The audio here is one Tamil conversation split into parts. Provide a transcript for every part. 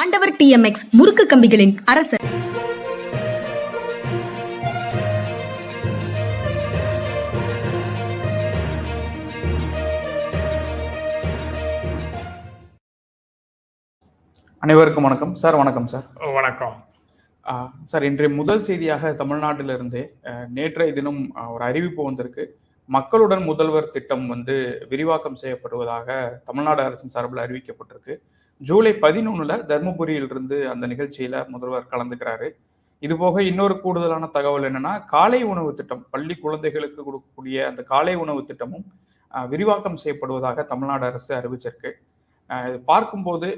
ஆண்டவர் டிஎம்எக்ஸ் முறுக்கு கம்பிகளின் அரசர். அனைவருக்கும் வணக்கம். சார் வணக்கம் சார். வணக்கம். சார் இன்றைய முதல் செய்தியாக தமிழ்நாட்டிலிருந்து நேற்றைய தினம் ஒரு அறிவிப்பு வந்திருக்கு. மக்களுடன் முதல்வர் திட்டம் வந்து விரிவாக்கம் செய்யப்படுவதாக தமிழ்நாடு அரசின் சார்பில் அறிவிக்கப்பட்டிருக்கு. ஜூலை பதினொன்னில் தர்மபுரியில் இருந்து அந்த நிகழ்ச்சியில் முதல்வர் கலந்துக்கிறாரு. இது போக இன்னொரு கூடுதலான தகவல் என்னன்னா காலை உணவு திட்டம் பள்ளி குழந்தைகளுக்கு கொடுக்கக்கூடிய அந்த காலை உணவு திட்டமும் விரிவாக்கம் செய்யப்படுவதாக தமிழ்நாடு அரசு அறிவிச்சிருக்கு. இது பார்க்கும்போது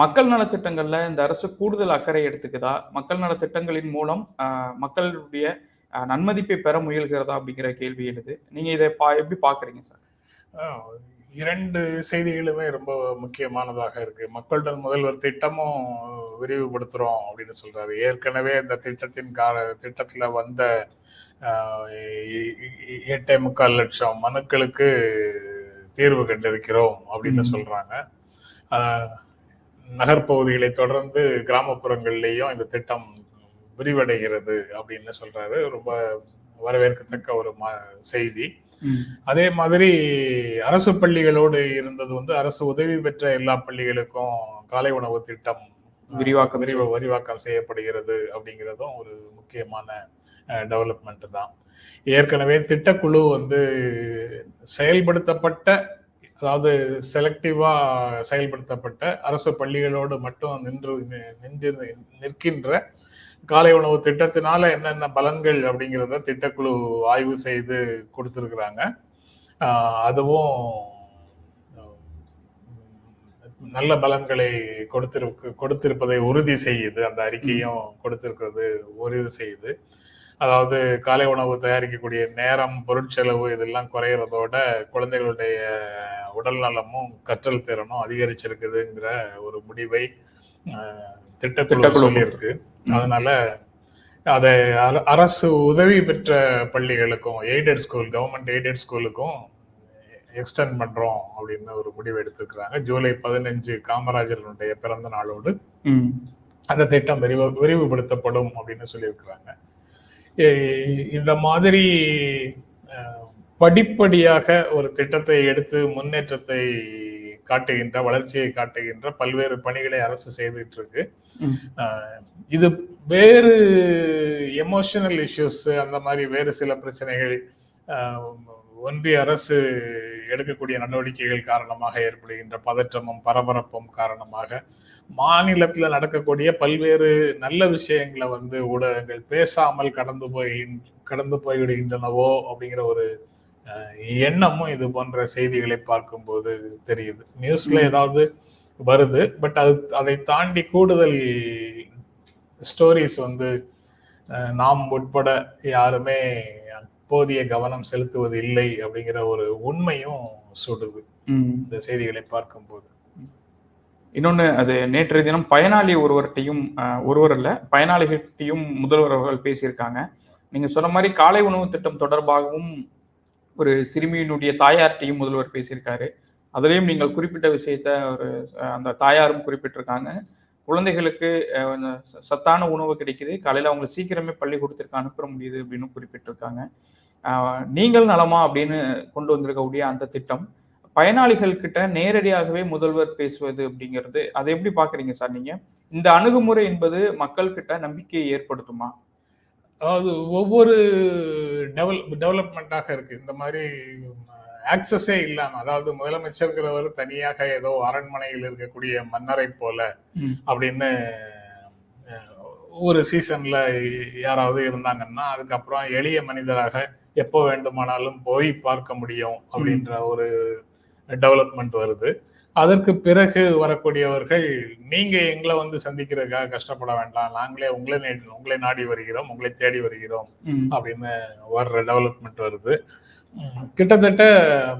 மக்கள் நலத்திட்டங்களில் இந்த அரசு கூடுதல் அக்கறை எடுத்துக்குதா? மக்கள் நலத்திட்டங்களின் மூலம் மக்களுடைய நன்மதிப்பை பெற முயல்கிறதா அப்படிங்கிற கேள்வி எழுது நீங்க இதை பா எப்படி பாக்குறீங்க சார்? இரண்டு செய்திகளுமே ரொம்ப முக்கியமானதாக இருக்கு. மக்களுடன் முதல்வர் திட்டமும் விரிவுபடுத்துறோம் அப்படின்னு சொல்றாரு. ஏற்கனவே இந்த திட்டத்தின் கார திட்டத்துல வந்த எட்டே முக்கால் லட்சம் மனுக்களுக்கு தீர்வு கண்டிருக்கிறோம் அப்படின்னு. சொல்றாங்க. நகர்ப்பகுதிகளை தொடர்ந்து கிராமப்புறங்கள்லேயும் இந்த திட்டம் விரிவடைகிறது அப்படின்னு சொல்றாரு. ரொம்ப வரவேற்கத்தக்க ஒரு செய்தி. அதே மாதிரி அரசு பள்ளிகளோடு இருந்தது வந்து அரசு உதவி பெற்ற எல்லா பள்ளிகளுக்கும் காலை உணவு திட்டம் விரிவாக்கம் விரிவ விரிவாக்கம் செய்யப்படுகிறது அப்படிங்கிறதும் ஒரு முக்கியமான டெவலப்மெண்ட் தான். ஏற்கனவே திட்டக்குழு வந்து செயல்படுத்தப்பட்ட அதாவது செலக்டிவா செயல்படுத்தப்பட்ட அரசு பள்ளிகளோடு மட்டும் நின்று நின்று நிற்கின்ற காலை உணவு திட்டத்தினால என்னென்ன பலன்கள் அப்படிங்கிறத திட்டக்குழு ஆய்வு செய்து கொடுத்துருக்குறாங்க. அதுவும் நல்ல பலன்களை கொடுத்திருக்கு கொடுத்திருப்பதை உறுதி செய்யுது. அந்த அறிக்கையும் கொடுத்திருக்கிறது உறுதி செய்யுது. அதாவது காலை உணவு தயாரிக்கக்கூடிய நேரம் பொருட்செலவு இதெல்லாம் குறையிறதோட குழந்தைகளுடைய உடல் நலமும் கற்றல் திறனும் அதிகரிச்சிருக்குதுங்கிற ஒரு முடிவை திட்டக்குழு சொல்லியிருக்கு. அதனால அதை அர- அரசு உதவி பெற்ற பள்ளிகளுக்கும் எய்டட் ஸ்கூல் கவர்மெண்ட் எய்டட் ஸ்கூலுக்கும் எக்ஸ்டெண்ட் பண்றோம் அப்படின்னு ஒரு முடிவு எடுத்திருக்கிறாங்க. ஜூலை பதினஞ்சு காமராஜருடைய பிறந்த நாளோடு அந்த திட்டம் விரிவு விரிவுபடுத்தப்படும் அப்படின்னு சொல்லியிருக்கிறாங்க. இந்த மாதிரி படிப்படியாக ஒரு திட்டத்தை எடுத்து முன்னேற்றத்தை காட்டுகின்ற வளர்ச்சியை காட்டுகின்ற பல்வேறு பணிகளை அரசு செய்துட்டு இருக்கு. இது வேறு எமோஷனல் இஷ்யூஸ் அந்த மாதிரி வேறு சில பிரச்சனைகள் ஒன்றிய அரசு எடுக்கக்கூடிய நடவடிக்கைகள் காரணமாக ஏற்படுகின்ற பதற்றமும் பரபரப்பும் காரணமாக மாநிலத்துல நடக்கக்கூடிய பல்வேறு நல்ல விஷயங்களை வந்து ஊடகங்கள் பேசாமல் கடந்து போய் கடந்து போய்விடுகின்றனவோ அப்படிங்கிற ஒரு எண்ணமும் இது போன்ற செய்திகளை பார்க்கும்போது தெரியுது நியூஸ்ல. ஏதாவது வருது. பட் அது அதை தாண்டி கூடுதல் ஸ்டோரிஸ் வந்து நாம் உட்பட யாருமே போதிய கவனம் செலுத்துவது இல்லை அப்படிங்கிற ஒரு உண்மையும் சுடுது. இந்த செய்திகளை பார்க்கும்போது. இன்னொன்னு அது நேற்றைய தினம் பயனாளி ஒருவர்கிட்டையும் ஒருவர் இல்ல பயனாளிகிட்டையும் முதல்வர் அவர்கள் பேசியிருக்காங்க. நீங்க சொன்ன மாதிரி காலை உணவு திட்டம் தொடர்பாகவும் ஒரு சிறுமியினுடைய தாயார்கிட்டையும் முதல்வர் பேசியிருக்காரு. அதுலேயும் நீங்கள் குறிப்பிட்ட விஷயத்த ஒரு அந்த தாயாரும் குறிப்பிட்டிருக்காங்க. குழந்தைகளுக்கு சத்தான உணவு கிடைக்குது. காலையில் அவங்களை சீக்கிரமே பள்ளிக்கூடத்திற்கு அனுப்ப முடியுது அப்படின்னு குறிப்பிட்டிருக்காங்க. நீங்கள் நலமா அப்படின்னு கொண்டு வந்திருக்கக்கூடிய அந்த திட்டம். பயனாளிகள் கிட்ட நேரடியாகவே முதல்வர் பேசுவது அப்படிங்கிறது அதை எப்படி பாக்குறீங்க சார் நீங்க? இந்த அணுகுமுறை என்பது மக்கள் கிட்ட நம்பிக்கையை ஏற்படுத்துமா? அதாவது ஒவ்வொரு டெவல் டெவலப்மெண்ட்டாக இருக்கு. இந்த மாதிரி ஆக்சஸே இல்லாம அதாவது முதலமைச்சர்கிறவர் தனியாக ஏதோ அரண்மனையில் இருக்கக்கூடிய மன்னரை போல. அப்படின்னு ஒரு சீசன்ல யாராவது இருந்தாங்கன்னா அதுக்கப்புறம் எளிய மனிதராக எப்போ வேண்டுமானாலும் போய் பார்க்க முடியும் அப்படின்ற ஒரு டெவலப்மெண்ட் வருது அதற்கு பிறகு வரக்கூடியவர்கள் நீங்க எங்களை வந்து சந்திக்கிறதுக்காக கஷ்டப்பட வேண்டாம் நாங்களே உங்களை உங்களை நாடி வருகிறோம் உங்களை தேடி வருகிறோம். அப்படின்னு வர்ற டெவலப்மெண்ட் வருது கிட்டத்தட்ட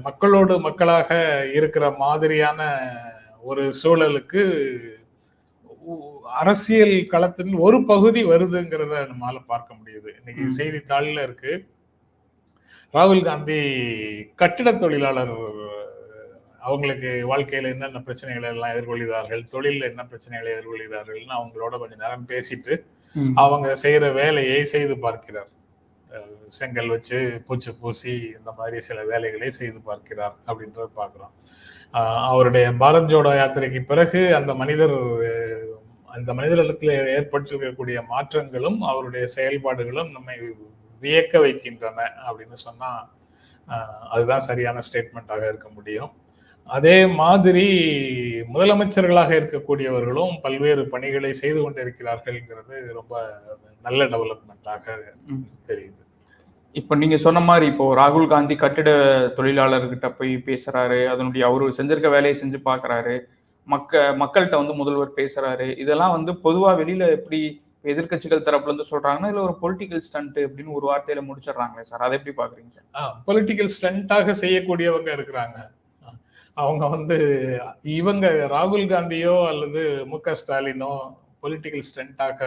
மக்களோடு மக்களாக இருக்கிற மாதிரியான ஒரு சூழலுக்கு அரசியல் களத்தின் ஒரு பகுதி வருதுங்கிறத நம்மளால பார்க்க முடியுது இன்னைக்கு. செய்தித்தாள்ல இருக்கு ராகுல் காந்தி கட்டிட தொழிலாளர் அவங்களுக்கு வாழ்க்கையில என்னென்ன பிரச்சனைகளை எல்லாம் எதிர்கொள்கிறார்கள் தொழில்ல என்ன பிரச்சனைகளை எதிர்கொள்கிறார்கள்னு அவங்களோட கொஞ்ச நேரம் பேசிட்டு. அவங்க செய்யற வேலையை செய்து பார்க்கிறார் செங்கல் வச்சு பூச்சி பூசி இந்த மாதிரி சில வேலைகளை செய்து பார்க்கிறார் அப்படின்றத பார்க்குறோம். அவருடைய பாரத் ஜோடோ யாத்திரைக்கு பிறகு அந்த மனிதர் அந்த மனிதர்களுக்கு ஏற்பட்டிருக்கக்கூடிய மாற்றங்களும் அவருடைய செயல்பாடுகளும் நம்மை வியக்க வைக்கின்றன அப்படின்னு சொன்னால் அதுதான் சரியான ஸ்டேட்மெண்ட்டாக இருக்க முடியும். அதே மாதிரி முதலமைச்சர்களாக இருக்கக்கூடியவர்களும் பல்வேறு பணிகளை செய்து கொண்டிருக்கிறார்கள்ங்கிறது ரொம்ப நல்ல டெவலப்மெண்ட்டாக. தெரியுது. இப்போ நீங்க சொன்ன மாதிரி இப்போ ராகுல் காந்தி கட்டிட தொழிலாளர்கிட்ட போய் பேசுறாரு அதனுடைய அவரு செஞ்சிருக்க வேலையை செஞ்சு பார்க்கறாரு மக்க மக்கள்கிட்ட வந்து முதல்வர் பேசுறாரு இதெல்லாம் வந்து பொதுவா வெளியில எப்படி எதிர்க்கட்சிகள் தரப்புல இருந்து சொல்றாங்கன்னா இல்ல ஒரு பொலிட்டிக்கல் ஸ்டண்ட் அப்படின்னு ஒரு வார்த்தையில முடிச்சிடுறாங்களே சார். அதை எப்படி பாக்குறீங்க சார்? பொலிட்டிக்கல் ஸ்டண்டாக செய்யக்கூடியவங்க இருக்கிறாங்க. அவங்க வந்து இவங்க ராகுல் காந்தியோ அல்லது மு க ஸ்டாலினோ பொலிட்டிக்கல் ஸ்டண்டாக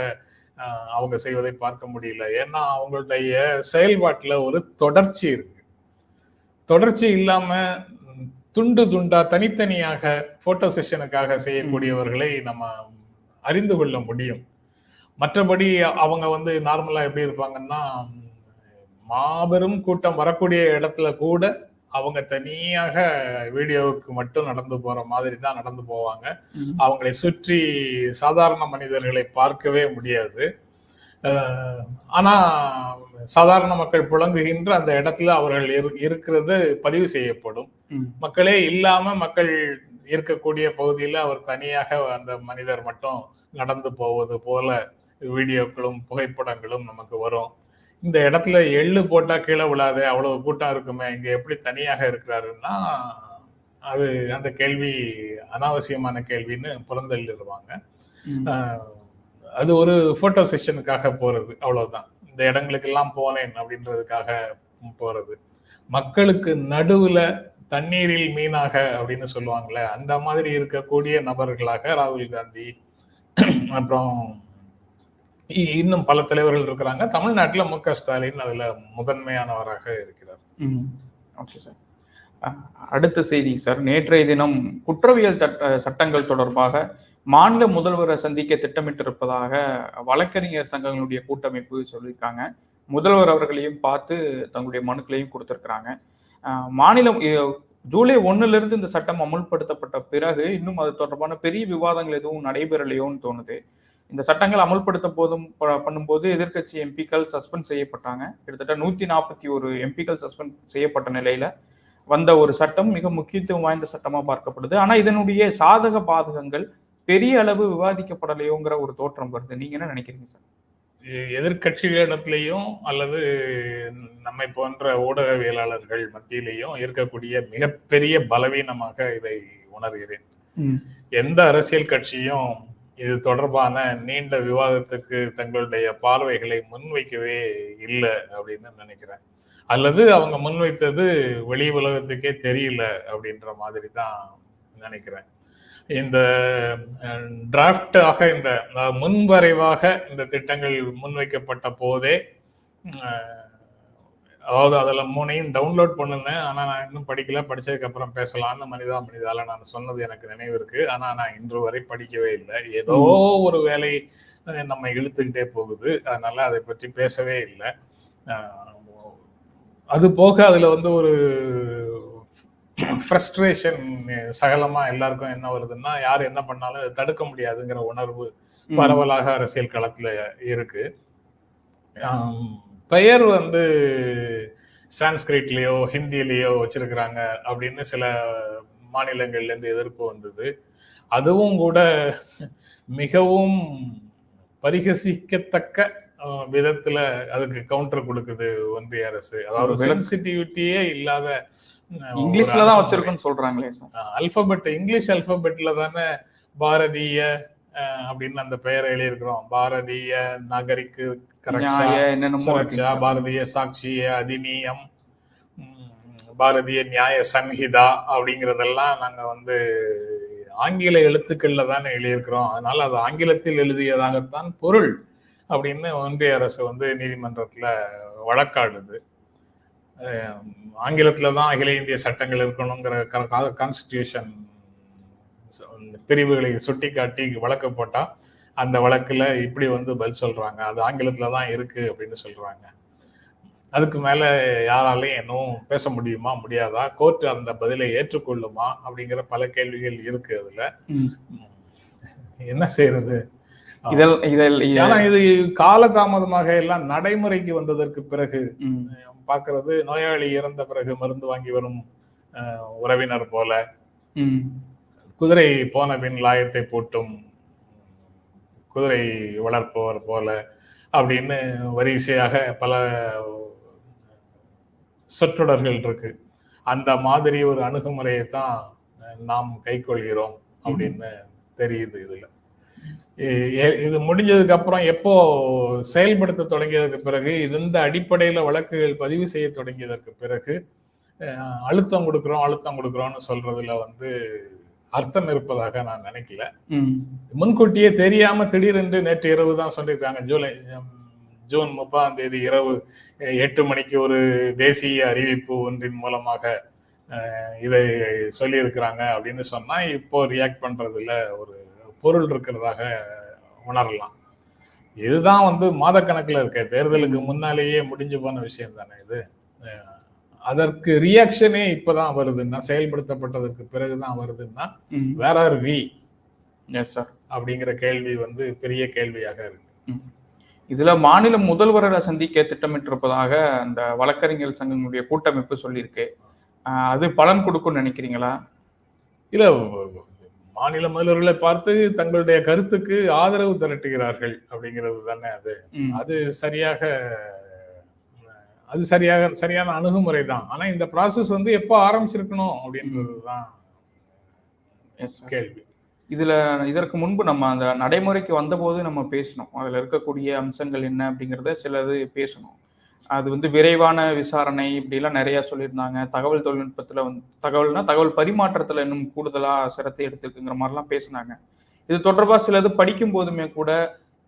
அவங்க செய்வதை பார்க்க முடியல. ஏன்னா அவங்களுடைய செயல்பாட்டில் ஒரு தொடர்ச்சி இருக்கு. தொடர்ச்சி இல்லாம துண்டு துண்டா தனித்தனியாக போட்டோ செஷனுக்காக செய்யக்கூடியவர்களை நம்ம அறிந்து கொள்ள முடியும். மற்றபடி அவங்க வந்து நார்மலா எப்படி இருப்பாங்கன்னா மாபெரும் கூட்டம் வரக்கூடிய இடத்துல கூட அவங்க தனியாக வீடியோவுக்கு மட்டும் நடந்து போற மாதிரி தான் நடந்து போவாங்க. அவங்களை சுற்றி சாதாரண மனிதர்களை பார்க்கவே முடியாது. ஆனா சாதாரண மக்கள் புழங்குகின்ற அந்த இடத்துல அவர்கள் இரு- இருக்கிறது பதிவு செய்யப்படும். மக்களே இல்லாம மக்கள் இருக்கக்கூடிய பகுதியில அவர் தனியாக அந்த மனிதர் மட்டும் நடந்து போவது போல வீடியோக்களும் புகைப்படங்களும் நமக்கு வரும். இந்த இடத்துல எள்ளு போட்டா கீழே விழாதே அவ்வளவு கூட்டம் இருக்குமே இங்க எப்படி தனியாக இருக்கிறாருன்னா அது அந்த கேள்வி அனாவசியமான கேள்வின்னு புறந்தள்ளிடுவாங்க. அது ஒரு போட்டோ செஷனுக்காக போறது அவ்வளவுதான். இந்த இடங்களுக்கெல்லாம் போனேன் அப்படின்றதுக்காக போறது. மக்களுக்கு நடுவுல தண்ணீரில் மீனாக அப்படின்னு சொல்லுவாங்கல்ல அந்த மாதிரி இருக்கக்கூடிய நபர்களாக ராகுல் காந்தி அப்புறம் இன்னும் பல தலைவர்கள் இருக்கிறாங்க. தமிழ்நாட்டுல மு க. ஸ்டாலின் அதுல முதன்மையானவராக இருக்கிறார். Okay sir. அடுத்த செய்தி சார். நேற்றைய தினம் குற்றவியல் சட்டங்கள் தொடர்பாக மாநில முதல்வரை சந்திக்க திட்டமிட்டிருப்பதாக வழக்கறிஞர் சங்கங்களுடைய கூட்டமைப்பு சொல்லியிருக்காங்க. முதல்வர் அவர்களையும் பார்த்து தங்களுடைய மனுக்களையும் கொடுத்திருக்கிறாங்க. மாநிலம் ஜூலை ஒண்ணுல இருந்து இந்த சட்டம் அமுல்படுத்தப்பட்ட பிறகு இன்னும் அது தொடர்பான பெரிய விவாதங்கள் எதுவும் நடைபெறலையோன்னு தோணுது. இந்த சட்டங்கள் அமல்படுத்த போதும் ப- பண்ணும்போது எதிர்க்கட்சி எம்பிக்கள் சஸ்பெண்ட் செய்யப்பட்டாங்க. கிட்டத்தட்ட நூத்தி நாற்பத்தி ஒரு எம்பிக்கள் சஸ்பெண்ட் செய்யப்பட்ட நிலையில வந்த ஒரு சட்டம் மிக முக்கியத்துவம் வாய்ந்த சட்டமா பார்க்கப்படுது. ஆனா இதனுடைய சாதக பாதகங்கள் பெரிய அளவு விவாதிக்கப்படலையோங்கிற ஒரு தோற்றம் வருது. நீங்க என்ன நினைக்கிறீங்க சார்? எ- எதிர்க்கட்சிகளிடத்திலையும் அல்லது நம்மை போன்ற ஊடகவியலாளர்கள் மத்தியிலையும் இருக்கக்கூடிய மிகப்பெரிய பலவீனமாக இதை உணர்கிறேன். எந்த அரசியல் கட்சியும் இது தொடர்பான நீண்ட விவாதத்துக்கு தங்களுடைய பார்வைகளை முன்வைக்கவே இல்லை அப்படின்னு நினைக்கிறேன். அல்லது அவங்க முன்வைத்தது வெளி உலகத்துக்கே தெரியல அப்படின்ற மாதிரி தான் நினைக்கிறேன். இந்த டிராஃப்டாக இந்த முன்வரைவாக இந்த திட்டங்கள் முன்வைக்கப்பட்ட போதே அதாவது அதில் மூணையும் டவுன்லோட் பண்ணுனேன் ஆனால் நான் இன்னும் படிக்கல. படிச்சதுக்கு அப்புறம் பேசலாம்னு மனிதா மனிதால நான் சொன்னது எனக்கு நினைவு இருக்கு. ஆனால் நான் இன்று வரை படிக்கவே இல்லை. ஏதோ ஒரு வேலை நம்ம இழுத்துக்கிட்டே போகுது. அதனால அதை பற்றி பேசவே இல்லை. அது போக அதுல வந்து ஒரு ஃப்ரஸ்ட்ரேஷன் சகலமா எல்லாருக்கும் என்ன வருதுன்னா யார் என்ன பண்ணாலும் அதை தடுக்க முடியாதுங்கிற உணர்வு பரவலாக அரசியல் களத்துல இருக்கு. ஆம், பெயர் வந்து சான்ஸ்கிரிட்லயோ ஹிந்திலயோ வச்சிருக்கிறாங்க அப்படின்னு சில மாநிலங்கள்ல இருந்து எதிர்ப்பு வந்தது. அதுவும் கூட மிகவும் பரிகசிக்கத்தக்க விதத்துல அதுக்கு கவுண்டர் கொடுக்குது ஒன்றிய அரசு. அதாவது சென்சிட்டிவிட்டியே இல்லாத இங்கிலீஷ்ல தான். வச்சிருக்குன்னு சொல்றாங்களே அல்பபெட் இங்கிலீஷ் அல்பபெட்ல தானே பாரதிய அப்படின்னு அந்த பெயரை எழுதியிருக்கிறோம். பாரதிய நகரிக்கு சார். பாரதிய சாட்சிய அதிநியம் பாரதிய நியாய சன்ஹிதா அப்படிங்கறதெல்லாம் நாங்க வந்து ஆங்கில எழுத்துக்கள்ல தானே எழுதியிருக்கிறோம். அதனால அது ஆங்கிலத்தில் எழுதியதாகத்தான் பொருள் அப்படின்னு ஒன்றிய அரசு வந்து நீதிமன்றத்துல வழக்காடுது. ஆங்கிலத்துல தான் அகில இந்திய சட்டங்கள் இருக்கணுங்கிற கான்ஸ்டிடியூஷன் பிரிவுகளை சுட்டிக்காட்டி வழக்கு போட்டா அந்த வழக்குல இப்படி வந்து பதில் சொல்றாங்க. அது ஆங்கிலத்துல தான் இருக்கு அப்படின்னு சொல்றாங்க. அதுக்கு மேல யாராலையும் இன்னும் பேச முடியுமா முடியாதா? கோர்ட் அந்த பதிலை ஏற்றுக்கொள்ளுமா? அப்படிங்கிற பல கேள்விகள் இருக்கு அதுல. என்ன செய்யறது ஏன்னா இது காலதாமதமாக எல்லாம் நடைமுறைக்கு வந்ததற்கு பிறகு ம், பார்க்கிறது நோயாளி இறந்த பிறகு மருந்து வாங்கி வரும் உறவினர் போல. குதிரை போன பின் லாயத்தை போட்டும் குதிரை வளர்ப்பவர் போல அப்படின்னு வரிசையாக பல சொற்றொடர்கள் இருக்கு. அந்த மாதிரி ஒரு அணுகுமுறையை தான் நாம் கைக்கொள்கிறோம் அப்படின்னு தெரியுது இதுல. எ- இது முடிஞ்சதுக்கு அப்புறம் எப்போ செயல்படுத்த தொடங்கியதற்கு பிறகு இது இந்த அடிப்படையில வழக்குகள் பதிவு செய்ய தொடங்கியதற்கு பிறகு அழுத்தம் கொடுக்குறோம் அழுத்தம் கொடுக்குறோம்னு சொல்றதுல வந்து அர்த்தம் இருப்பதாக நான் நினைக்கல. முன்கூட்டியே தெரியாம திடீரென்று நேற்று இரவு தான் சொல்லியிருக்காங்க. ஜூலை ஜூன் முப்பதாம் தேதி இரவு எட்டு மணிக்கு ஒரு தேசிய அறிவிப்பு ஒன்றின் மூலமாக இதை சொல்லியிருக்கிறாங்க அப்படின்னு சொன்னா இப்போ ரியாக்ட் பண்றதுல ஒரு பொருள் இருக்கிறதாக உணரலாம். இதுதான் வந்து மாதக்கணக்கில் இருக்க தேர்தலுக்கு முன்னாலேயே முடிஞ்சு போன விஷயம் தானே இது? அதற்கு ரியாக்ஷனே இப்பதான் வருதுன்னா செயல்படுத்தப்பட்டதற்கு பிறகுதான் வருதுன்னா. Where are we yes sir அப்படிங்கிற கேள்வி வந்து பெரிய கேள்வியாக இருக்கு. இதுல மாநில முதல்வரை சந்திக்க திட்டமிட்டிருப்பதாக அந்த வழக்கறிஞர் சங்கங்களுடைய கூட்டமைப்பு சொல்லியிருக்கு. அது பலன் கொடுக்கும்னு நினைக்கிறீங்களா? இல்ல மாநில முதல்வர்களை பார்த்து தங்களுடைய கருத்துக்கு ஆதரவு திரட்டுகிறார்கள் அப்படிங்கிறது தானே அது. அது சரியாக அது சரியாக சரியான அணுகுமுறை தான் ஆனா இந்த ப்ராசஸ் வந்து எப்போ ஆரம்பிச்சிருக்கணும் அப்படின்றது தான். கேள்வி. இதுல இதற்கு முன்பு நம்ம அந்த நடைமுறைக்கு வந்தபோது நம்ம பேசணும் அதுல இருக்கக்கூடிய அம்சங்கள் என்ன அப்படிங்கறத சிலது பேசணும் அது வந்து விரைவான விசாரணை இப்படிலாம் நிறைய சொல்லியிருந்தாங்க. தகவல் தொழில்நுட்பத்துல வந்து தகவல்னா தகவல் பரிமாற்றத்துல இன்னும் கூடுதலா சிரத்தை எடுத்துக்குங்கிற மாதிரிலாம் பேசினாங்க. இது தொடர்பா சிலது படிக்கும் போதுமே கூட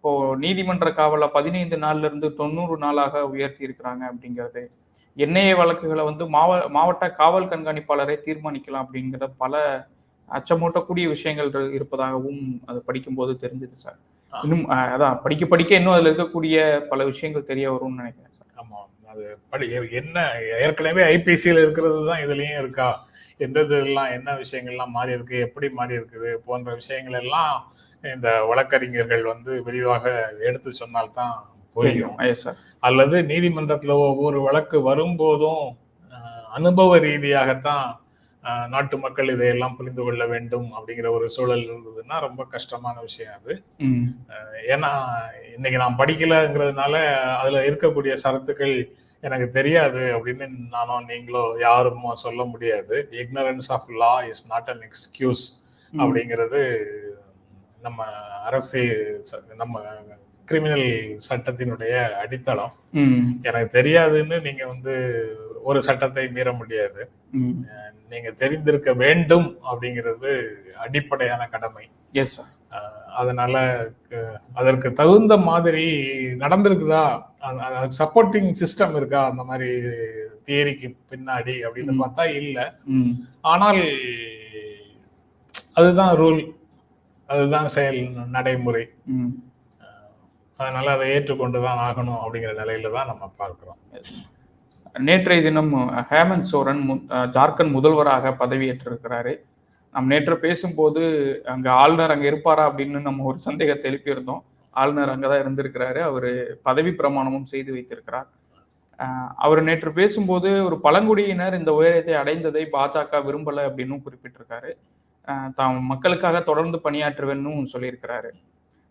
இப்போ நீதிமன்ற காவலை பதினைந்து நாள்ல இருந்து தொண்ணூறு நாளாக உயர்த்தி இருக்கிறாங்க அப்படிங்கிறது. என்ஐஏ வழக்குகளை வந்து மாவ மாவட்ட காவல் கண்காணிப்பாளரை தீர்மானிக்கலாம் அப்படிங்கிற பல அச்சமூட்டக்கூடிய விஷயங்கள் இரு- இருப்பதாகவும் அது படிக்கும்போது தெரிஞ்சது சார். இன்னும் அதான் படிக்க படிக்க இன்னும் அதுல இருக்கக்கூடிய பல விஷயங்கள் தெரிய வரும்னு நினைக்கிறேன் சார். ஆமா அது படி என்ன ஏற்கனவே ஐபிசியில் இருக்கிறது தான் இதுலயும் இருக்கா? எந்த இதெல்லாம் என்ன விஷயங்கள்லாம் மாறி இருக்கு எப்படி மாறி இருக்குது போன்ற விஷயங்கள் எல்லாம் இந்த வழக்கறிஞர்கள் வந்து விரிவாக எடுத்து சொன்னால்தான் புரியும். அல்லது நீதிமன்றத்துல ஒவ்வொரு வழக்கு வரும்போதும் அனுபவ ரீதியாகத்தான் நாட்டு மக்கள் இதையெல்லாம் புரிந்து கொள்ள வேண்டும் அப்படிங்கிற ஒரு சூழல் இருந்ததுன்னா ரொம்ப கஷ்டமான விஷயம் அது. ஏன்னா இன்னைக்கு நான் படிக்கலங்கிறதுனால அதுல இருக்கக்கூடிய சரத்துக்கள் எனக்கு தெரியாது அப்படின்னு நானும் நீங்களோ யாருமோ சொல்ல முடியாது. Ignorance of law is not an excuse. அப்படிங்கிறது நம்ம அரசு நம்ம கிரிமினல் சட்டத்தினுடைய அடித்தளம். எனக்கு தெரியாதுன்னு நீங்க வந்து ஒரு சட்டத்தை மீற முடியாது. நீங்க தெரிந்திருக்க வேண்டும் அப்படிங்கிறது அடிப்படையான கடமை. எஸ் அதனால அதற்கு தகுந்த மாதிரி நடந்திருக்குதா? சப்போர்ட்டிங் சிஸ்டம் இருக்கா? அந்த மாதிரி தியரிக்கு பின்னாடி அப்படின்னு. பார்த்தா இல்ல. ஆனால் அதுதான் ரூல் அதுதான் செயல் நடைமுறை. அதனால அதை ஏற்றுக்கொண்டு தான் ஆகணும் அப்படிங்கிற நிலையில தான் நம்ம பார்க்கிறோம். நேற்றைய தினம் ஹேமந்த் சோரன் ஜார்க்கண்ட் முதல்வராக பதவியேற்றிருக்கிறாரு. நாம் நேற்று பேசும்போது அங்க ஆளுநர் அங்க இருப்பாரா அப்படின்னு நம்ம ஒரு சந்தேகத்தை எழுப்பியிருந்தோம். ஆளுநர் அங்கதான் இருந்திருக்கிறாரு. அவர் பதவி பிரமாணமும் செய்து வைத்திருக்கிறார். அவர் நேற்று பேசும்போது ஒரு பழங்குடியினர் இந்த உயரத்தை அடைந்ததை பாஜக விரும்பல அப்படின்னு குறிப்பிட்டிருக்காரு. தாம் மக்களுக்காக தொடர்ந்து பணியாற்றுவேன்னு சொல்லியிருக்கிறாரு.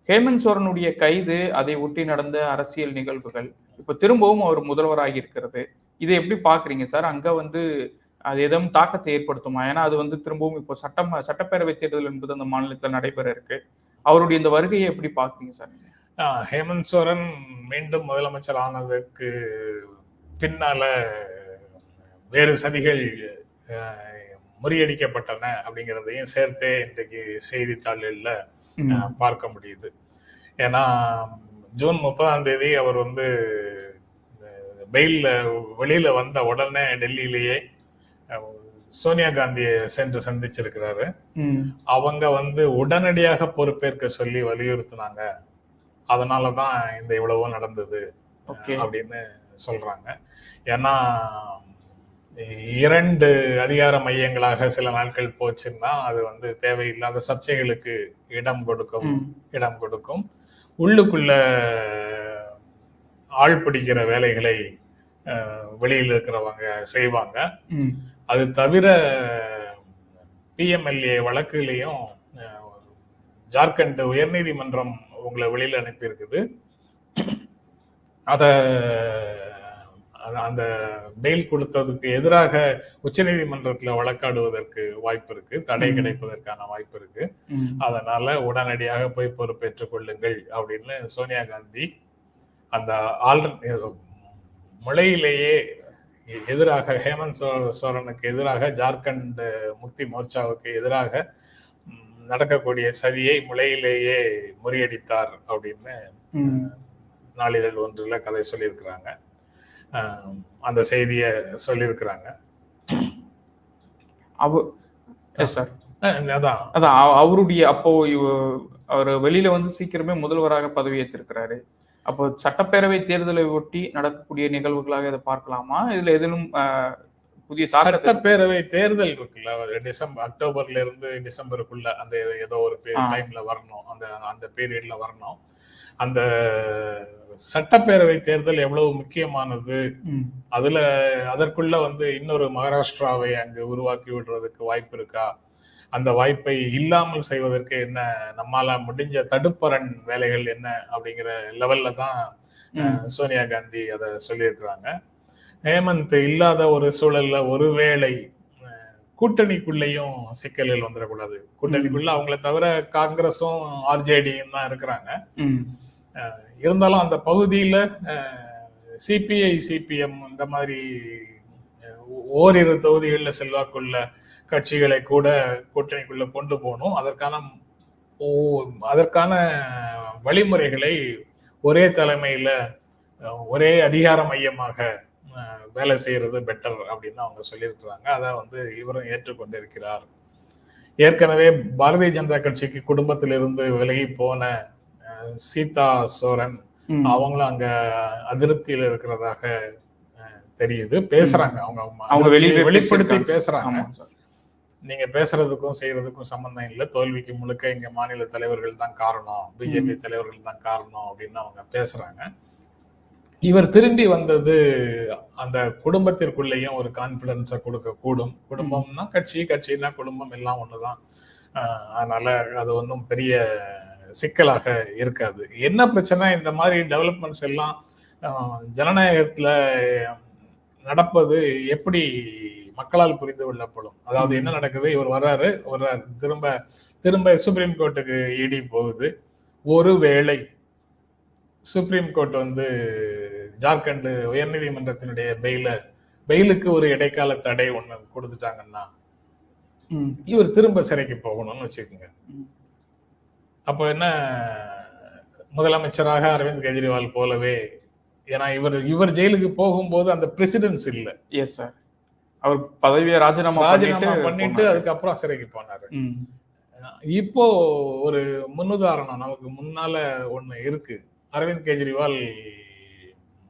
ஹேமந்த் சோரனுடைய கைது அதை ஒட்டி நடந்த அரசியல் நிகழ்வுகள் இப்ப திரும்பவும் அவர் முதல்வராகி இருக்கிறது. இதை எப்படி பாக்குறீங்க சார்? அங்க வந்து அது எதுவும் தாக்கத்தை ஏற்படுத்துமா? ஏன்னா அது வந்து திரும்பவும் இப்போ சட்டம் சட்டப்பேரவை தேர்தல் என்பது அந்த மாநிலத்தில் நடைபெற இருக்கு. அவருடைய இந்த வருகையை எப்படி பாக்குறீங்க சார் ஹேமந்த் சோரன் மீண்டும் முதலமைச்சர் ஆனதுக்கு பின்னால வேறு சதிகள் முறியடிக்கப்பட்டன அப்படிங்கிறதையும் சேர்த்தே இன்றைக்கு செய்தித்தாள்கள்ல ஆஹ், பார்க்க முடியுது. ஏன்னா ஜூன் முப்பதாம் தேதி அவர் வந்து பெயில்ல வெளியில வந்த உடனே டெல்லியிலேயே சோனியா காந்தியை சென்று சந்திச்சிருக்கிறாரு. அவங்க வந்து உடனடியாக பொறுப்பேற்க சொல்லி வலியுறுத்தினாங்க. அதனால தான் இந்த இவ்வளவோ நடந்தது அப்படின்னு சொல்றாங்க. ஏன்னா இரண்டு அதிகார மையங்களாக சில நாட்கள் போச்சுன்னா அது வந்து தேவையில்லாத சர்ச்சைகளுக்கு இடம் கொடுக்கும் இடம் கொடுக்கும். உள்ளுக்குள்ள ஆள் பிடிக்கிற வேலைகளை வெளியில் இருக்கிறவங்க செய்வாங்க. அது தவிர பிஎம்எல்ஏ வழக்குலையும் ஜார்க்கண்ட் உயர்நீதிமன்றம் உங்களை வெளியில் அனுப்பியிருக்குது. அத- அந்த பெயில் கொடுத்ததுக்கு எதிராக உச்சநீதிமன்றத்துல வழக்காடுவதற்கு வாய்ப்பு இருக்கு தடை. கிடைப்பதற்கான வாய்ப்பு இருக்கு. அதனால உடனடியாக போய் பொறுப்பேற்றுக் கொள்ளுங்கள் அப்படின்னு சோனியா காந்தி அந்த ஆல்டர் முளையிலேயே எதிராக ஹேமந்த் சோ- சோரனுக்கு எதிராக ஜார்க்கண்ட் முக்தி மோர்ச்சாவுக்கு எதிராக நடக்கக்கூடிய சதியை முளையிலேயே முறியடித்தார் அப்படின்னு. நாளிதழ் ஒன்றில் கதை சொல்லியிருக்கிறாங்க அந்த செய்தியை சொல்லியிருக்கிறாங்க. அவ எஸ் சார். அதான். அதான் அவ- அவருடைய அப்போ அவர் வெளியில வந்து சீக்கிரமே முதல்வராக பதவியேற்றிருக்கிறாரு. அப்போ சட்டப்பேரவை தேர்தலை ஒட்டி நடக்கக்கூடிய நிகழ்வுகளாக இதை பார்க்கலாமா? இதுல எதிலும் புதிய சட்டப்பேரவை தேர்தல் இருக்குல்ல டிசம்பர் அக்டோபர்ல இருந்து டிசம்பருக்குள்ள அந்த ஏதோ ஒரு ஆ. டைம்ல வரணும். அந்த அந்த பீரியட்ல வரணும். அந்த சட்டப்பேரவை தேர்தல் எவ்வளவு முக்கியமானது? அதுல அதற்குள்ள வந்து இன்னொரு மகாராஷ்டிராவை அங்கு உருவாக்கி விடுறதுக்கு வாய்ப்பு இருக்கா? அந்த வாய்ப்பை இல்லாமல் செய்வதற்கு என்ன நம்மால முடிஞ்ச தடுப்பரண் வேலைகள் என்ன அப்படிங்கிற லெவல்ல தான் சோனியா காந்தி அதை சொல்லியிருக்கிறாங்க. ஹேமந்த் இல்லாத ஒரு சூழல்ல ஒருவேளை கூட்டணிக்குள்ளேயும் சிக்கல்கள் வந்துடக்கூடாது. கூட்டணிக்குள்ள அவங்கள தவிர காங்கிரஸும் ஆர்ஜேடியும் தான் இருக்கிறாங்க. இருந்தாலும் அந்த பகுதியில சிபிஐ சிபிஎம் இந்த மாதிரி ஓரிரு தொகுதிகளில் செல்வாக்குள்ள கட்சிகளை கூட கூட்டணிக்குள்ள கொண்டு போகணும். அதற்கான அதற்கான வழிமுறைகளை ஒரே தலைமையில ஒரே அதிகார மையமாக வேலை செய்யறது பெட்டர் அப்படின்னு அவங்க சொல்லியிருக்கிறாங்க. அதை வந்து இவரும் ஏற்றுக்கொண்டிருக்கிறார். ஏற்கனவே பாரதிய ஜனதா கட்சிக்கு குடும்பத்திலிருந்து விலகி போன சீதா சோரன். அவங்களும் அங்க அதிருப்தியில இருக்கிறதாக தெரியுது. பேசுறாங்க. அவங்க அவங்க வெளிப்படுத்தி. பேசுறாங்க. நீங்க பேசுறதுக்கும் செய்யறதுக்கும் சம்பந்தம் இல்லை. தோல்விக்கு முழுக்க இங்க மாநில தலைவர்கள் தான் காரணம். பிஜேபி தலைவர்கள் தான் காரணம் அப்படின்னு அவங்க பேசுறாங்க. இவர் திரும்பி வந்தது அந்த குடும்பத்திற்குள்ளேயும் ஒரு கான்பிடன்ஸை கொடுக்க கூடும். குடும்பம்னா கட்சி கட்சினா குடும்பம் எல்லாம் ஒண்ணுதான். அதனால அது ஒன்றும் பெரிய சிக்கலாக இருக்காது. என்ன பிரச்சனை? இந்த மாதிரி டெவலப்மெண்ட்ஸ் எல்லாம் ஜனநாயகத்துல நடப்பது எப்படி மக்களால் புரிந்து கொள்ளப்படும்? அதாவது என்ன நடக்குது? இவர் வர்றாரு வர்றாரு. திரும்ப திரும்ப சுப்ரீம் கோர்ட்டுக்கு இடி போகுது. ஒருவேளை சுப்ரீம் கோர்ட் வந்து ஜார்க்கண்ட் உயர்நீதிமன்றத்தினுடைய பெயில பெயிலுக்கு ஒரு இடைக்கால தடை ஒண்ணு கொடுத்துட்டாங்கன்னா இவர் திரும்ப சிறைக்கு போகணும்னு வச்சுக்கோங்க. அப்போ என்ன முதலமைச்சராக அரவிந்த் கெஜ்ரிவால் போலவே ஏன்னா இவர் இவர் ஜெயிலுக்கு போகும்போது அந்த பிரசிடென்ஸ் இல்ல. எஸ் சார் அவர் பதவியை ராஜினாமா ராஜினாமா பண்ணிட்டு. அதுக்கப்புறம் சிறைக்கு போனாரு. இப்போ ஒரு முன்னுதாரணம் நமக்கு முன்னால ஒண்ணு இருக்கு. அரவிந்த் கெஜ்ரிவால்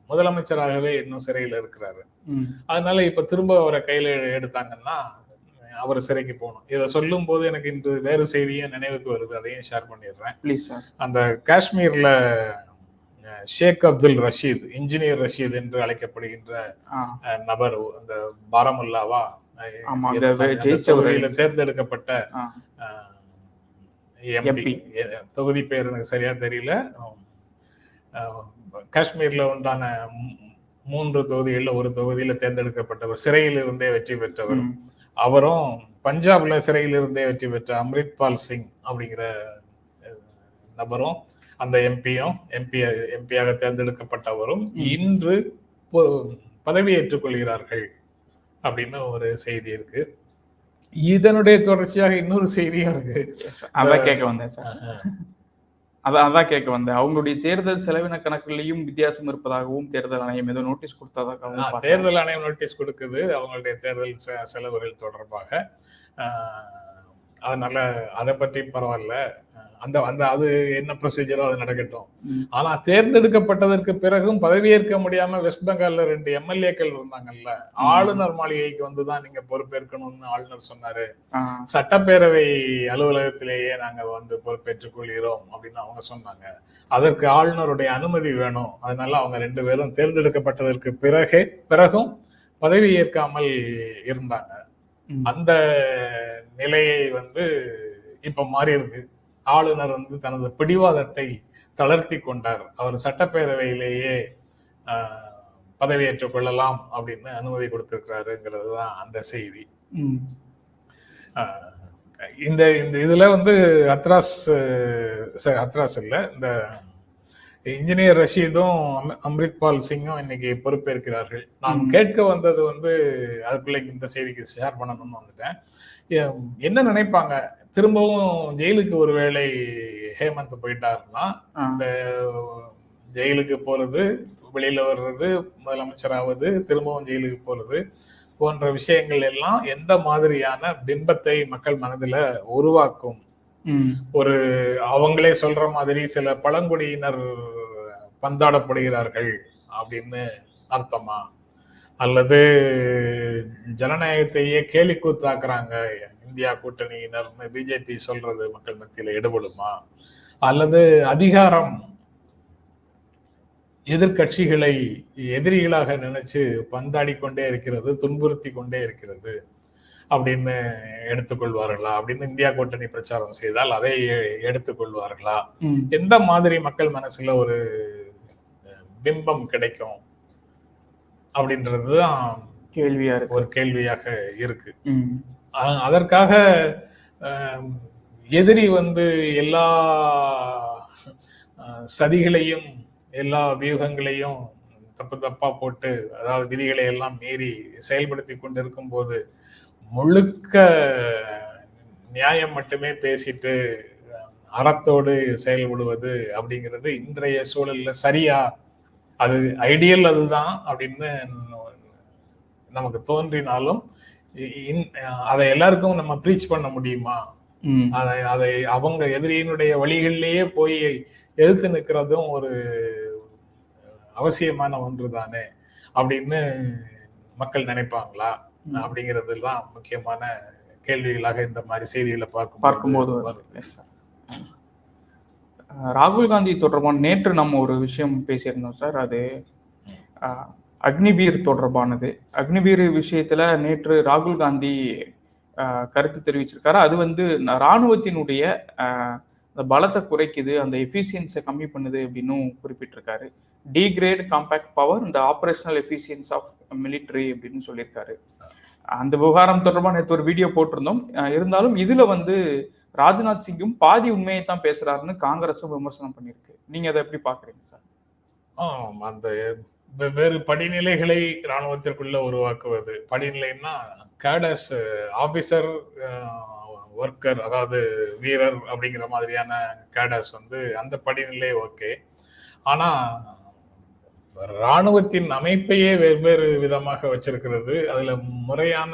முதலமைச்சராகவே இன்னும் சிறையில இருக்கிறாரு. அதனால இப்ப திரும்ப அவரை கையில எடுத்தாங்கன்னா அவர் சிறைக்கு போகணும். இதை சொல்லும் போது எனக்கு இன்று வேறு செய்தியும் நினைவுக்கு வருது. அதையும் ஷேர் பண்ணிடுறேன். ப்ளீஸ் அந்த காஷ்மீர்ல ஷேக் அப்துல் ரஷீத் இன்ஜினியர் ரஷீத் என்று அழைக்கப்படுகின்ற நபர் அந்த பாரமுல்லாவா. தொகுதியில தேர்ந்தெடுக்கப்பட்ட எம்பி தொகுதி பேர் எனக்கு சரியா தெரியல. காஷ்மீர்ல உண்டான மூன்று தொகுதிகள்ல ஒரு தொகுதியில தேர்ந்தெடுக்கப்பட்டவர் சிறையில் இருந்தே வெற்றி பெற்றவர். அவரும் பஞ்சாப்ல சிறையில் இருந்தே வெற்றி பெற்ற அம்ரித்பால் சிங் அப்படிங்கிற நபரும் அந்த எம்பியும் எம்பி எம்பியாக தேர்ந்தெடுக்கப்பட்டவரும். இன்று பொ- பதவியேற்றுக் கொள்கிறார்கள் அப்படின்னு ஒரு செய்தி இருக்கு. இதனுடைய தொடர்ச்சியாக இன்னொரு செய்தியும் இருக்கு. அதான் கேட்க வந்தேன் சார் அதான் அதான் கேட்க வந்தேன். அவங்களுடைய தேர்தல் செலவின கணக்குலையும் வித்தியாசம் இருப்பதாகவும் தேர்தல் ஆணையம் ஏதோ நோட்டீஸ் கொடுத்ததாகவும். தேர்தல் ஆணையம் நோட்டீஸ் கொடுக்குது. அவங்களுடைய தேர்தல் செலவுகள் தொடர்பாக. அதனால அதை பற்றி பரவாயில்ல. அந்த அந்த அது என்ன ப்ரொசீஜரோ அது நடக்கட்டும். ஆனா தேர்ந்தெடுக்கப்பட்டதற்கு பிறகும் பதவியேற்க முடியாம வெஸ்ட் பெங்கால்ல ரெண்டு எம்எல்ஏக்கள் இருந்தாங்கல்ல. ஆளுநர் மாளிகைக்கு வந்துதான் நீங்க பொறுப்பேற்கணும்னு ஆளுநர் சொன்னாரு. சட்டப்பேரவை அலுவலகத்திலேயே நாங்க வந்து பொறுப்பேற்றுக் கொள்கிறோம் அப்படின்னு அவங்க சொன்னாங்க. அதற்கு ஆளுநருடைய அனுமதி வேணும். அதனால அவங்க ரெண்டு பேரும் தேர்ந்தெடுக்கப்பட்டதற்கு பிறகே பிறகும் பதவி ஏற்காமல் இருந்தாங்க. அந்த நிலையை வந்து இப்ப மாறி இருக்கு ஆளுநர் வந்து தனது பிடிவாதத்தை தளர்த்தி கொண்டார். அவர் சட்டப்பேரவையிலேயே பதவியேற்றுக் கொள்ளலாம் அப்படின்னு அனுமதி கொடுத்திருக்கிறாருங்கிறது தான் அந்த செய்தி. இந்த இந்த இதுல வந்து அத்ராஸ் அத்ராஸ் இல்ல இந்த இன்ஜினியர் ரஷீதும் அம்- அம்ரித்பால் சிங்கும் இன்னைக்கு பொறுப்பேற்கிறார்கள். நான். கேட்க வந்தது வந்து அதுக்குள்ள இந்த செய்திக்கு ஷேர் பண்ணணும்னு வந்துட்டேன். என்ன நினைப்பாங்க? திரும்பவும் ஜெயிலுக்கு ஒருவேளை ஹேமந்த் போயிட்டாருன்னா இந்த ஜெயிலுக்கு போறது வெளியில வர்றது முதலமைச்சராவது திரும்பவும் ஜெயிலுக்கு போறது போன்ற விஷயங்கள் எல்லாம் எந்த மாதிரியான பிம்பத்தை மக்கள் மனதுல உருவாக்கும். ஒரு அவங்களே சொல்ற மாதிரி சில பழங்குடியினர் பந்தாடப்படுகிறார்கள் அப்படின்னு அர்த்தமா? அல்லது ஜனநாயகத்தையே கேலி கூத்தாக்குறாங்க இந்தியா கூட்டணியினர்னு பிஜேபி சொல்றது மக்கள் மத்தியில எடுபடுமா? அல்லது அதிகாரம் எதிர்க்கட்சிகளை எதிரிகளாக நினைச்சு பந்தாடி கொண்டே இருக்கிறது துன்புறுத்தி கொண்டே இருக்கிறது அப்படின்னு எடுத்துக்கொள்வார்களா? அப்படின்னு இந்தியா கூட்டணி பிரச்சாரம் செய்தால் அதை எடுத்துக்கொள்வார்களா. எந்த மாதிரி மக்கள் மனசுல ஒரு பிம்பம் கிடைக்கும்? அப்படின்றதுதான் கேள்வியா இருக்கு. ஒரு கேள்வியாக இருக்கு. அதற்காக எதிரி வந்து எல்லா சதிகளையும் எல்லா வியூகங்களையும் தப்பு தப்பா போட்டு அதாவது விதிகளை எல்லாம் மீறி செயல்படுத்தி கொண்டிருக்கும் போது முழுக்க நியாயம் மட்டுமே பேசிட்டு அறத்தோடு செயல்படுவது அப்படிங்கிறது இன்றைய சூழல்ல சரியா அது ஐடியல் அதுதான் அப்படின்னு நமக்கு தோன்றினாலும் அதை எல்லாருக்கும் நம்ம ப்ரீச் பண்ண முடியுமா. அதை அதை அவங்க எதிரியினுடைய வழிகளிலேயே போய் எதிர்த்து நிற்கிறதும் ஒரு அவசியமான ஒன்று தானே அப்படின்னு மக்கள் நினைப்பாங்களா? அப்படிங்கிறது தான் முக்கியமான கேள்விகளாக இந்த மாதிரி செய்திகளை பார்க்கும் பார்க்கும்போது வருது. ராகுல் காந்தி தொடர்பான நேற்று நம்ம ஒரு விஷயம் பேசியிருந்தோம் சார். அது அக்னிபீர் தொடர்பானது. அக்னிபீர் விஷயத்துல நேற்று ராகுல் காந்தி கருத்து தெரிவிச்சிருக்காரு. அது வந்து இராணுவத்தினுடைய ராணுவத்தினுடைய அந்த பலத்தை குறைக்குது அந்த எஃபிஷியன்ஸை கம்மி பண்ணுது அப்படின்னும் குறிப்பிட்டிருக்காரு. டிகிரேட் காம்பேக்ட் பவர் இந்த ஆப்ரேஷனல் எஃபிஷியன்ஸ் ஆஃப் மிலிட்ரி அப்படின்னு சொல்லியிருக்காரு. அந்த விவகாரம் தொடர்பாக நேற்று ஒரு வீடியோ போட்டிருந்தோம். இருந்தாலும் இதுல வந்து ராஜ்நாத் சிங்கும் பாதி உண்மையை தான் பேசுறாருன்னு காங்கிரஸும் விமர்சனம் பண்ணியிருக்கு. நீங்க அதை எப்படி பாக்குறீங்க சார்? அந்த வெவ்வேறு படிநிலைகளை இராணுவத்திற்குள்ள உருவாக்குவது. படிநிலைன்னா கேடஸ் ஆபீசர் ஒர்க்கர் அதாவது வீரர் அப்படிங்கிற மாதிரியான கேடஸ் வந்து அந்த படிநிலை ஓகே. ஆனா இராணுவத்தின் அமைப்பையே வெவ்வேறு விதமாக வச்சிருக்கிறது. அதுல முறையான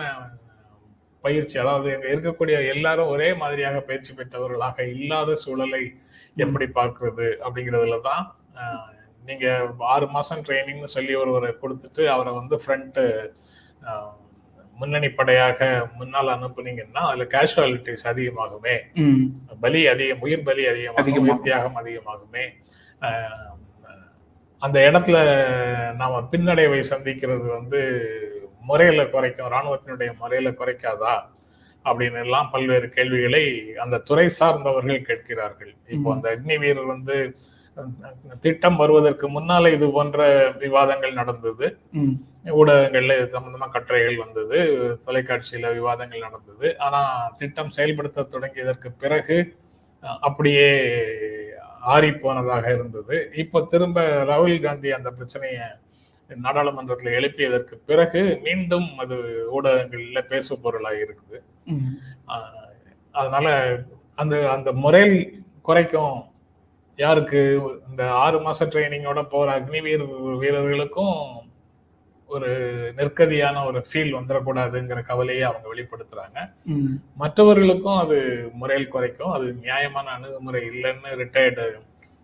பயிற்சி அதாவது இங்க இருக்கக்கூடிய எல்லாரும் ஒரே மாதிரியாக பயிற்சி பெற்றவர்களாக இல்லாத சூழலை எப்படி பார்க்கிறது அப்படிங்கிறதுல தான் நீங்க ஆறு மாசம் ட்ரைனிங்னு சொல்லி ஒருவரை கொடுத்துட்டு அவரை வந்து ஃப்ரண்ட் முன்னணி படையாக முன்னால் அனுப்புனீங்கன்னா அதுல கேஷுவாலிட்டிஸ் அதிகமாகுமே. பலி அதிகம் உயிர் பலி அதிகமாகும். உயிர் தியாகம் அதிகமாகுமே. அந்த இடத்துல நாம பின்னடைவை சந்திக்கிறது வந்து முறையில குறைக்கும் இராணுவத்தினுடைய முறையில குறைக்காதா? அப்படின்னு எல்லாம் பல்வேறு கேள்விகளை அந்த துறை சார்ந்தவர்கள் கேட்கிறார்கள். இப்போ. அந்த அக்னி வீரர் வந்து திட்டம் வருவதற்கு முன்னால இது போன்ற விவாதங்கள் நடந்தது. ஊடகங்கள்ல இது சம்பந்தமா கட்டுரைகள் வந்தது தொலைக்காட்சியில விவாதங்கள் நடந்தது. ஆனா திட்டம் செயல்படுத்த தொடங்கியதற்கு பிறகு அப்படியே ஆறி போனதாக இருந்தது. இப்போ திரும்ப ராகுல் காந்தி அந்த பிரச்சனையை நாடாளுமன்றத்தில் எழுப்பியதற்கு பிறகு மீண்டும் அது ஊடகங்கள்ல பேசு பொருளாக இருக்குது. அதனால அந்த அந்த முறையில் குறைக்கும் யாருக்கு? இந்த ஆறு மாச ட்ரைனிங்கோட போற அக்னிவீர் வீரர்களுக்கும் ஒரு நெருக்கடியான ஒரு ஃபீல் வந்துடக்கூடாதுங்கிற கவலையை அவங்க வெளிப்படுத்துறாங்க. மற்றவர்களுக்கும் அது முறையில் குறைக்கும். அது நியாயமான அணுகுமுறை இல்லைன்னு ரிட்டையர்டு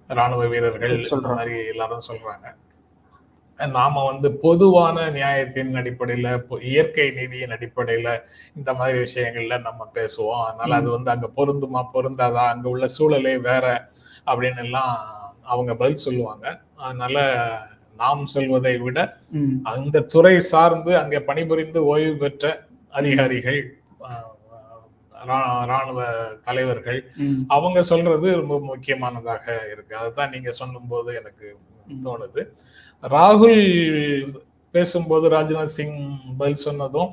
ராணுவ வீரர்கள் சொல்றாங்க. மாதிரி எல்லாரும் சொல்றாங்க. நாம வந்து பொதுவான நியாயத்தின் அடிப்படையில இயற்கை நீதியின் அடிப்படையில இந்த மாதிரி விஷயங்கள்ல நம்ம பேசுவோம். அதனால அது வந்து அங்க பொருந்துமா பொருந்தாதா அங்க உள்ள சூழலே வேற அப்படின்னு எல்லாம் அவங்க பதில் சொல்லுவாங்க. அதனால நாம் சொல்வதை விட அந்த துறை சார்ந்து அங்கே பணிபுரிந்து ஓய்வு பெற்ற அதிகாரிகள் ராணுவ தலைவர்கள் அவங்க சொல்றது ரொம்ப முக்கியமானதாக இருக்கு. அதுதான் நீங்க சொல்லும்போது எனக்கு தோணுது. ராகுல் பேசும்போது ராஜ்நாத் சிங் பதில் சொன்னதும்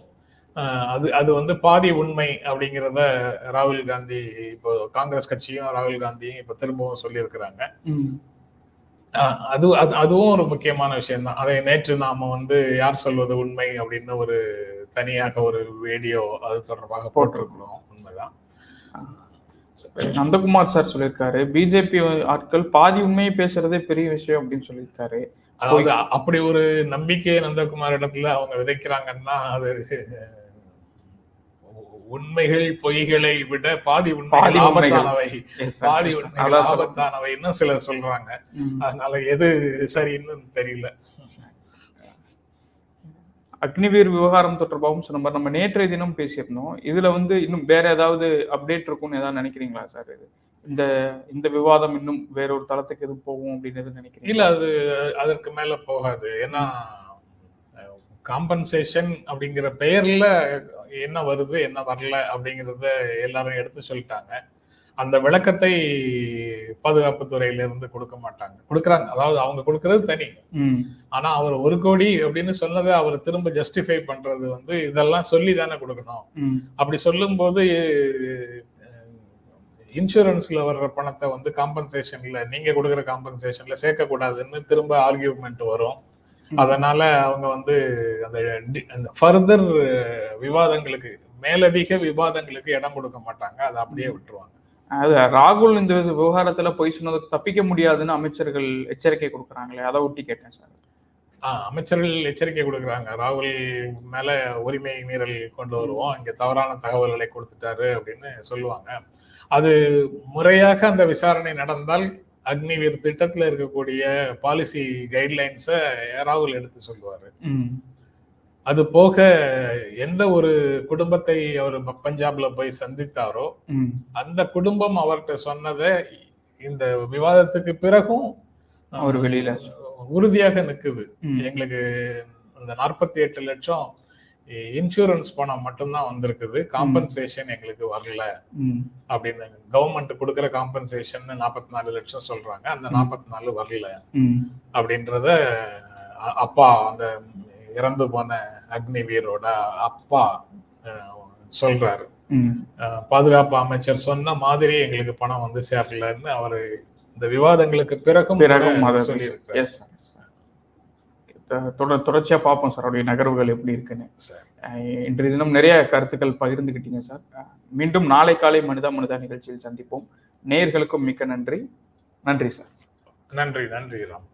அது அது வந்து பாதி உண்மை அப்படிங்கிறத ராகுல் காந்தி இப்போ காங்கிரஸ் கட்சியும் ராகுல் காந்தியும் இப்போ திரும்பவும் சொல்லியிருக்கிறாங்க. அது அது அதுவும் ஒரு முக்கியமான விஷயம் தான் அதை நேற்று நாம வந்து யார் சொல்வது உண்மை அப்படின்னு ஒரு தனியாக ஒரு வீடியோ அது தொடர்பாக போட்டிருக்கிறோம். உண்மைதான். நந்தகுமார் சார் சொல்லியிருக்காரு பிஜேபி ஆட்கள் பாதி உண்மையை பேசுறதே பெரிய விஷயம் அப்படின்னு சொல்லியிருக்காரு. அதாவது அப்படி ஒரு நம்பிக்கையை நந்தகுமார் இடத்துல அவங்க விதைக்கிறாங்கன்னா அது உண்மைகள் பொய்களை விட பாதி உண்மைகள். ஆபத்தானவை. பாதி. உண்மைகள் ஆபத்தானவைன்னு சிலர் சொல்றாங்க. அதனால எது சரின்னு தெரியல அக்னிவீர் விவகாரம் தொடர்பாகவும் சொன்ன மாதிரி நம்ம நேற்றைய தினம் பேசியிருந்தோம் இதுல வந்து இன்னும் வேற ஏதாவது அப்டேட் இருக்கும்னு ஏதாவது நினைக்கிறீங்களா சார் இது இந்த இந்த விவாதம் இன்னும் வேற ஒரு தளத்துக்கு எதுவும் போகும் அப்படின்னு நினைக்கிறீங்க இல்ல அது அதற்கு மேல போகாது. ஏன்னா காம்பன்சேஷன் அப்படிங்கிற பெயர்ல என்ன வருது என்ன வரல அப்படிங்கறத எல்லாரும் எடுத்து சொல்லிட்டாங்க. அந்த விளக்கத்தை பாதுகாப்பு துறையில இருந்து கொடுக்க மாட்டாங்க. கொடுக்கறாங்க. அதாவது அவங்க கொடுக்கறது தனி. ஆனா அவர் ஒரு கோடி அப்படின்னு சொன்னதை அவர் திரும்ப ஜஸ்டிஃபை பண்றது வந்து இதெல்லாம் சொல்லி தானே கொடுக்கணும் அப்படி சொல்லும்போது இன்சூரன்ஸ்ல வர்ற பணத்தை வந்து காம்பன்சேஷன்ல நீங்க கொடுக்குற காம்பன்சேஷன்ல சேர்க்க கூடாதுன்னு திரும்ப ஆர்கியூமெண்ட் வரும். அதனால அவங்க வந்து அந்த ஃபர்தர் விவாதங்களுக்கு மேலதிக விவாதங்களுக்கு இடம் கொடுக்க மாட்டாங்க. அதை அப்படியே விட்டுருவாங்க. அது ராகுல் இந்த விவகாரத்துல போய் சொன்னதுக்கு தப்பிக்க முடியாதுன்னு அமைச்சர்கள் எச்சரிக்கை கொடுக்குறாங்களே அதை ஒட்டி கேட்டேன் சார். அமைச்சர்கள் எச்சரிக்கை கொடுக்குறாங்க. ராகுல் மேல உரிமை மீறல் கொண்டு வருவோம். இங்க தவறான தகவல்களை கொடுத்துட்டாரு அப்படின்னு சொல்லுவாங்க. அது முறையாக அந்த விசாரணை நடந்தால் அக்னிவீர் திட்டத்துல இருக்கக்கூடிய பாலிசி கைட்லைன்ஸை ராகுல் எடுத்து சொல்லுவாரு. அது போக எந்த ஒரு குடும்பத்தை அவர் பஞ்சாப்ல போய் சந்தித்தாரோ அந்த குடும்பம் அவர்கிட்ட சொன்னதை இந்த விவாதத்துக்கு பிறகும் அவர் வெளியில உறுதியாக நிக்குது. ம், எங்களுக்கு இந்த நாற்பத்தி எட்டு லட்சம் இன்சூரன்ஸ் பணம் மட்டும்தான் வந்திருக்குது. காம்பன்சேஷன் எங்களுக்கு வரல. அப்படின்னு கவர்மெண்ட் கொடுக்குற காம்பன்சேஷன் நாற்பத்தி நாலு லட்சம் சொல்றாங்க. அந்த நாற்பத்தி நாலு வரல. அப்படின்றத அப்பா அந்த இறந்து போன அக்னிவீரோட அப்பா அஹ், சொல்றாரு. பாதுகாப்பு அமைச்சர் சொன்ன மாதிரி எங்களுக்கு பணம் வந்து சேரலன்னு அவரு இந்த விவாதங்களுக்கு பிறகும் பிறகும் அதை சொல்லியிருக்காரு எஸ் தொடர் தொடர்ச்சியா பார்ப்போம் சார் அவருடைய நகர்வுகள் எப்படி இருக்குன்னு. இன்றைய தினம் நிறைய கருத்துக்கள் பகிர்ந்துக்கிட்டீங்க சார் மீண்டும் நாளை காலை மனிதா மனிதா நிகழ்ச்சியில் சந்திப்போம். நேயர்களுக்கும் மிக்க நன்றி. நன்றி சார் நன்றி நன்றி ராம்.